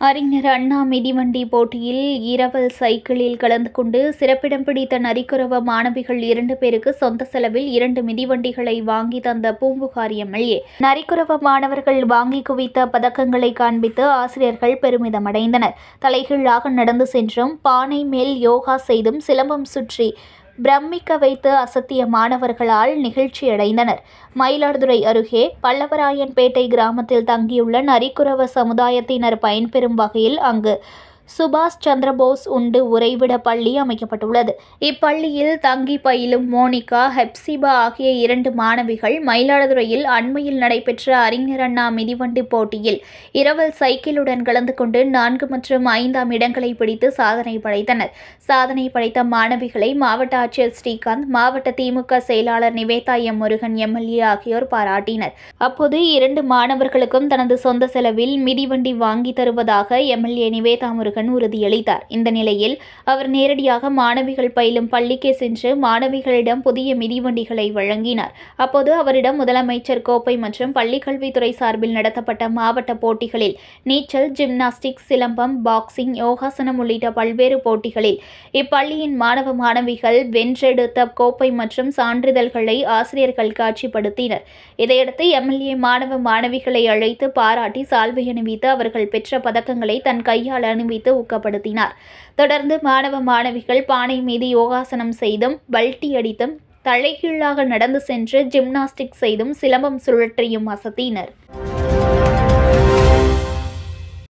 அறிஞர் அண்ணா மிதிவண்டி போட்டியில் இரவல் சைக்கிளில் கலந்து கொண்டு சிறப்பிடம் பிடித்த நரிக்குறவ மாணவிகள் இரண்டு பேருக்கு சொந்த செலவில் இரண்டு மிதிவண்டிகளை வாங்கி தந்த பூம்புகார் எம்எல்ஏ. நரிக்குறவ மாணவர்கள் வாங்கி குவித்த பதக்கங்களை காண்பித்து ஆசிரியர்கள் பெருமிதம் அடைந்தனர் தலைகீழாக நடந்து சென்றும் பானை மேல் யோகா செய்தும் சிலம்பம் சுற்றி பிரமிக்க வைத்து அசத்திய மாணவர்களால் நிகழ்ச்சியடைந்தனர். மயிலாடுதுறை அருகே பல்லவராயன்பேட்டை கிராமத்தில் தங்கியுள்ள நரிக்குறவ சமுதாயத்தினர் பயன்பெறும் வகையில் அங்கு சுபாஷ் சந்திரபோஸ் உண்டு உறைவிட பள்ளி அமைக்கப்பட்டுள்ளது. இப்பள்ளியில் தங்கி பயிலும் மோனிகா ஹெப்சிபா ஆகிய இரண்டு மாணவிகள் மயிலாடுதுறையில் அண்மையில் நடைபெற்ற அறிஞர் அண்ணா மிதிவண்டி போட்டியில் இரவல் சைக்கிளுடன் கலந்து கொண்டு நான்கு மற்றும் ஐந்தாம் இடங்களை பிடித்து சாதனை படைத்தனர். சாதனை படைத்த மாணவிகளை மாவட்ட ஆட்சியர் ஸ்ரீகாந்த் மாவட்ட திமுக செயலாளர் நிவேதா எம் முருகன் எம்எல்ஏ ஆகியோர் பாராட்டினர். அப்போது இரண்டு மாணவர்களுக்கும் தனது சொந்த செலவில் மிதிவண்டி வாங்கி தருவதாக எம்எல்ஏ நிவேதா முருகன் உறுதியளித்தார் இந்த நிலையில் அவர் நேரடியாக மாணவிகள் பயிலும் பள்ளிக்கே சென்று மாணவிகளிடம் புதிய மிதிவண்டிகளை வழங்கினார். அப்போது அவரிடம் முதலமைச்சர் கோப்பை மற்றும் பள்ளிக்கல்வித்துறை சார்பில் நடத்தப்பட்ட மாவட்ட போட்டிகளில் நீச்சல் ஜிம்னாஸ்டிக் சிலம்பம் பாக்ஸிங் யோகாசனம் உள்ளிட்ட பல்வேறு போட்டிகளில் இப்பள்ளியின் மாணவ மாணவிகள் வென்றெடுத்த கோப்பை மற்றும் சான்றிதழ்களை ஆசிரியர்கள் காட்சிப்படுத்தினர். இதையடுத்து எம்எல்ஏ மாணவ மாணவிகளை அழைத்து பாராட்டி சால்வை அணிவித்து அவர்கள் பெற்ற பதக்கங்களை தன் கையால் அணிவித்து ஊக்கப்படுத்தினார். தொடர்ந்து மாணவ மாணவிகள் பானை மீது யோகாசனம் செய்தும் பல்டி அடித்தும் தலைகீழாக நடந்து சென்று ஜிம்னாஸ்டிக் செய்தும் சிலம்பம் சுழற்றியும் அசத்தினர்